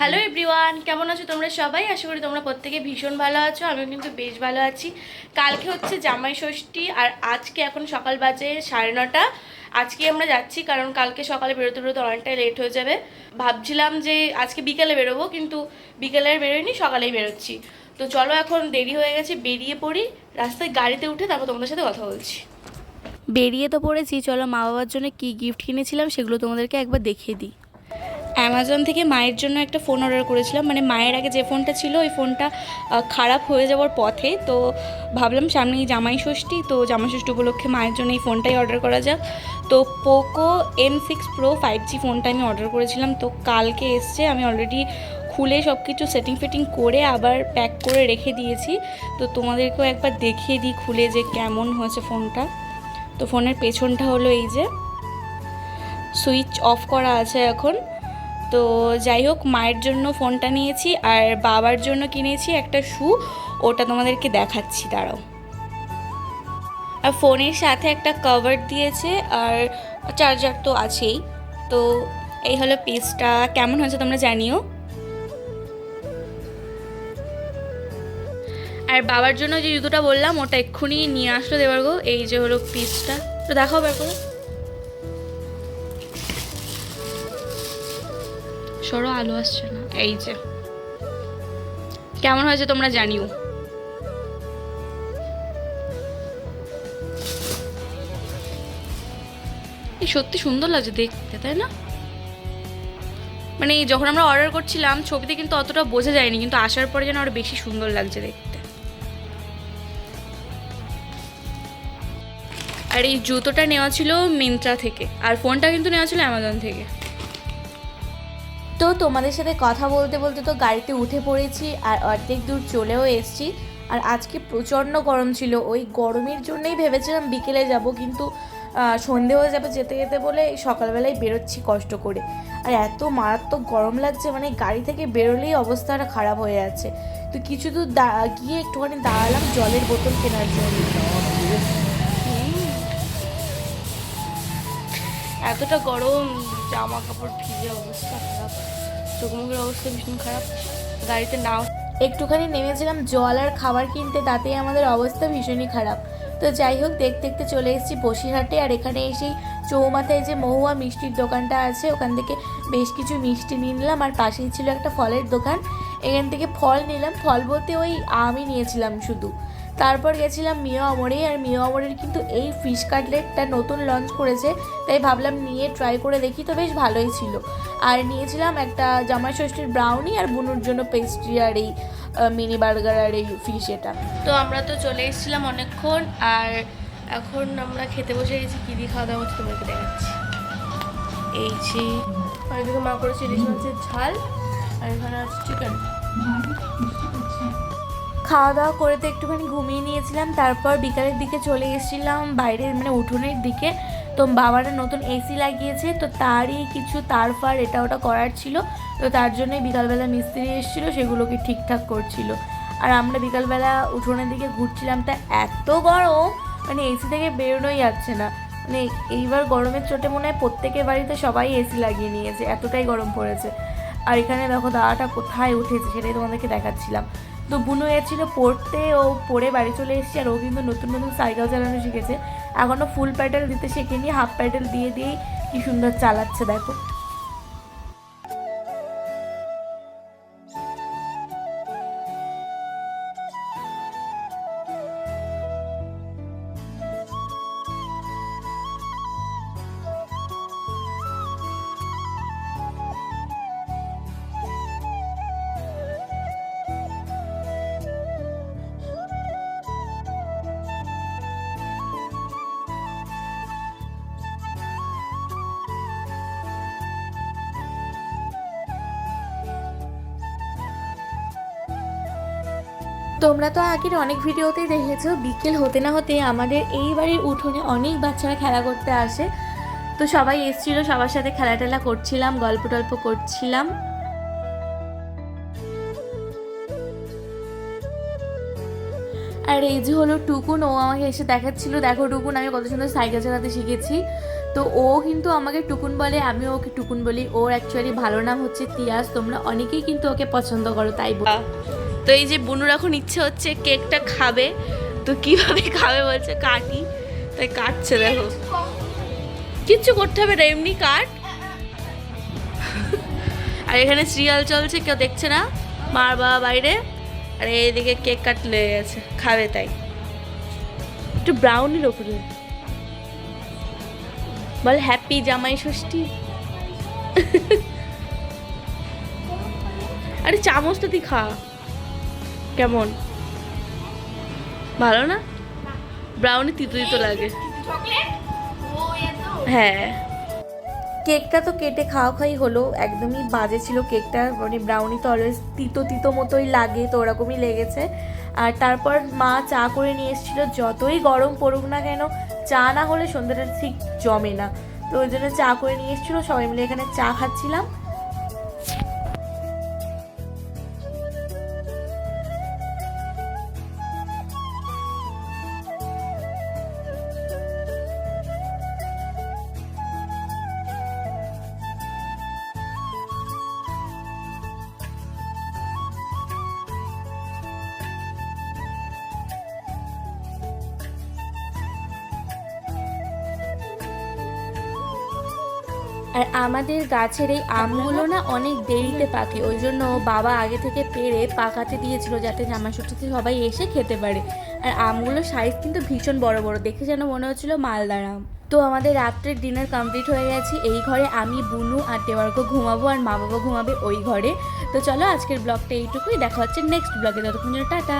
Hello everyone কেমন আছো তোমরা সবাই? আশা করি তোমরা প্রত্যেকে ভীষণ ভালো আছো, আমিও কিন্তু বেশ ভালো আছি। কালকে হচ্ছে জামাই ষষ্ঠী, আর আজকে এখন সকাল বাজে সাড়ে নটা। আজকে আমরা যাচ্ছি কারণ কালকে সকালে বেরোতে বেরোতে অনেকটাই লেট হয়ে যাবে। ভাবছিলাম যে আজকে বিকেলে বেরোবো, কিন্তু বিকেলে বেরোয়নি সকালেই বেরোচ্ছি। তো চলো এখন দেরি হয়ে গেছে, বেরিয়ে পড়ি। রাস্তায় গাড়িতে উঠে তারপর তোমাদের সাথে কথা বলছি। বেরিয়ে তো পড়েছি, চলো মা বাবার জন্য কী গিফট কিনেছিলাম সেগুলো তোমাদেরকে একবার দেখিয়ে দিই। অ্যামাজন থেকে মায়ের জন্য একটা ফোন অর্ডার করেছিলাম। মানে মায়ের আগে যে ফোনটা ছিল, ওই ফোনটা খারাপ হয়ে যাওয়ার পথে তো ভাবলাম সামনেই জামাই ষষ্ঠী, তো জামাই ষষ্ঠী উপলক্ষে মায়ের জন্য এই ফোনটাই অর্ডার করা যাক। তো Poco M six pro five G ফোনটা আমি অর্ডার করেছিলাম। তো কালকে এসছে, আমি অলরেডি খুলে সব কিছু সেটিং ফিটিং করে আবার প্যাক করে রেখে দিয়েছি। তো তোমাদেরকেও একবার দেখিয়ে দিই খুলে যে কেমন হয়েছে ফোনটা। তো ফোনের পেছনটা হলো এই যে, সুইচ অফ করা আছে এখন। তো যাই হোক, মায়ের জন্য ফোনটা নিয়েছি আর বাবার জন্য কিনেছি একটা শু। ওটা তোমাদেরকে দেখাচ্ছি, দাঁড়াও। আর ফোনের সাথে একটা কভার দিয়েছে আর চার্জার তো আছেই। তো এই হলো পিসটা কেমন হয়েছে তোমরা জানিও? আর বাবার জন্য যে জুতোটা বললাম, ওটা এক্ষুনি নিয়ে আসলো দেবার গো। এই যে হলো পিসটা তো দেখাও ব্যাপার। সরো, আলো আসছে না। এই যে। কেমন হয়েছে তোমরা জানিও। এই সত্যি সুন্দর লাগছে দেখতে, তাই না? মানে যখন আমরা অর্ডার করছিলাম, ছবিতে কিন্তু অতটা বোঝা যায়নি, কিন্তু আসার পরে যেন আরও বেশি সুন্দর লাগছে দেখতে। আর এই জুতোটা নেওয়া ছিল মিন্ত্রা থেকে, আর ফোনটা কিন্তু নেওয়া ছিল অ্যামাজন থেকে। তো তোমাদের সাথে কথা বলতে বলতে তো গাড়িতে উঠে পড়েছি আর অর্ধেক দূর চলেও এসেছি। আর আজকে প্রচণ্ড গরম ছিল, ওই গরমের জন্যই ভেবেছিলাম বিকেলে যাব, কিন্তু সন্ধে হয়ে যাবে যেতে যেতে বলে সকালবেলায় বেরোচ্ছি কষ্ট করে। আর এত মারাত্মক গরম লাগছে মানে গাড়ি থেকে বেরোলেই অবস্থাটা খারাপ হয়ে যাচ্ছে। তো কিছু দূর গিয়ে একটুখানি দাঁড়ালাম জলের বোতল কেনার জন্য। এতটা গরম জামা কাপড় ভিজে অবস্থা খারাপ। চোখ মুখের অবস্থা ভীষণ খারাপ। গাড়িতে নাও একটুখানি নেমেছিলাম, জল আর খাবার কিনতে, তাতেই আমাদের অবস্থা ভীষণই খারাপ। তো যাই হোক, দেখতে দেখতে চলে এসেছি বসিরহাটে, আর এখানে এসেই চৌমাথায় যে মহুয়া মিষ্টির দোকানটা আছে, ওখান থেকে বেশ কিছু মিষ্টি নিলাম আর পাশেই ছিল একটা ফলের দোকান। এখান থেকে ফল নিলাম। ফল বলতে ওই আমই নিয়েছিলাম শুধু। তারপর গেছিলাম মিও আমরে আর মিও আমরের কিন্তু এই ফিশ কাটলেটটা নতুন লঞ্চ করেছে, তাই ভাবলাম নিয়ে ট্রাই করে দেখি, তো বেশ ভালোই ছিল। আর নিয়েছিলাম একটা জামাই ষষ্ঠীর ব্রাউনি আর বুনুর জন্য পেস্ট্রি আর এই মিনি বার্গার আর এই ফিশ এটা। তো আমরা তো চলে এসেছিলাম অনেকক্ষণ, আর এখন আমরা খেতে বসে গেছি, কী দিয়ে খাওয়া দাওয়া তোমাকে দেখাচ্ছি। এই যে মা করেছে ইলিশ মাছের ঝাল, আর এখানে আছে চিকেন খাওয়া দাওয়া করে তো একটুখানি ঘুমিয়ে নিয়েছিলাম, তারপর বিকালের দিকে চলে এসেছিলাম বাইরের মানে উঠোনের দিকে। তো বাবারা নতুন এসি লাগিয়েছে, তো তারই কিছু তার ফার এটা ওটা করার ছিল। তো তার জন্যই বিকালবেলা মিস্ত্রি এসেছিল, সেগুলোকে ঠিকঠাক করছিল। আর আমরা বিকালবেলা উঠোনের দিকে ঘুরছিলাম, তা এত গরম! মানে এসি থেকে বেরোনোই যাচ্ছে না। মানে এইবার গরমের চোটে মনে হয় প্রত্যেকের বাড়িতে সবাই এসি লাগিয়ে নিয়েছে, এতটাই গরম পড়েছে। আর এখানে দেখো দাদাটা কোথায় উঠেছে, সেটাই তোমাদেরকে দেখাচ্ছিলাম। তো বুনু গেছিল পড়তে, ও পড়ে বাড়ি চলে এসেছে আর ও কিন্তু নতুন নতুন সাইকেল চালানো শিখেছে। এখনও ফুল প্যাডেল দিতে শেখেনি হাফ প্যাডেল দিয়ে দিয়েই কি সুন্দর চালাচ্ছে, দেখো। তোমরা তো আগের অনেক ভিডিওতেই দেখেছ, বিকেল হতে না হতে আমাদের এই বাড়ির উঠোনে অনেক বাচ্চারা খেলা করতে আসে। তো সবাই এসছিল, সবার সাথে খেলা টেলা করছিলাম, গল্প টল্প করছিলাম। আর এই যে হলো টুকুন, ও আমাকে এসে দেখাচ্ছিল, দেখো টুকুন, আমি কত সুন্দর সাইকেল চালাতে শিখেছি। তো ও কিন্তু আমাকে টুকুন বলে আমি ওকে টুকুন বলি। ওর অ্যাকচুয়ালি ভালো নাম হচ্ছে তিয়াস, তোমরা অনেকেই কিন্তু ওকে পছন্দ করো, তাই বল- তো এই যে বুনুর এখন ইচ্ছে হচ্ছে কেকটা খাবে। তো কীভাবে খাবে বলছে, কাটি। তাই কাটছে, দেখো। কিচ্ছু করতে হবে না, এমনি কাট। আর এখানে সিরিয়াল চলছে, কেউ দেখছে না? মার বাবা বাইরে। আর এইদিকে কেক কাট লেগে গেছে, খাবে তাই। একটু ব্রাউনির ওপরে। বল, হ্যাপি জামাই ষষ্ঠী। আরে চামচটা তুই খা। কেমন? ভালো না? ব্রাউনি তিতো তিতো লাগে। হ্যাঁ। কেকটা তো কেটে খাওয়া খাওয়াই হলো। একদমই বাজে ছিল কেকটা। মানে ব্রাউনি তো অলওয়েজ তিতো তিতো মতোই লাগে, তো ওরকমই লেগেছে। আর তারপর মা চা করে নিয়ে এসেছিল। যতই গরম পড়ুক না কেন, চা না হলে সন্ধ্যাটা ঠিক জমে না। তো ওই জন্য চা করে নিয়ে এসেছিল। সবাই মিলে এখানে চা খাচ্ছিলাম। আর আমাদের গাছের এই আমগুলো না অনেক দেরিতে পাকে, ওই জন্য বাবা আগে থেকে পেরে পাকাতে দিয়েছিল যাতে জামা সবাই এসে খেতে পারে। আর আমগুলোর সাইজ কিন্তু ভীষণ বড় বড়, দেখে যেন মনে হচ্ছিল মালদার আম। তো আমাদের রাত্রের ডিনার কমপ্লিট হয়ে গেছে, এই ঘরে আমি, বুনু আর দেওয়ারকে ঘুমাবো আর মা বাবা ঘুমাবে ওই ঘরে। তো চলো আজকের ব্লগটা এইটুকুই, দেখা হচ্ছে নেক্সট ব্লগে ততক্ষণ টাটা।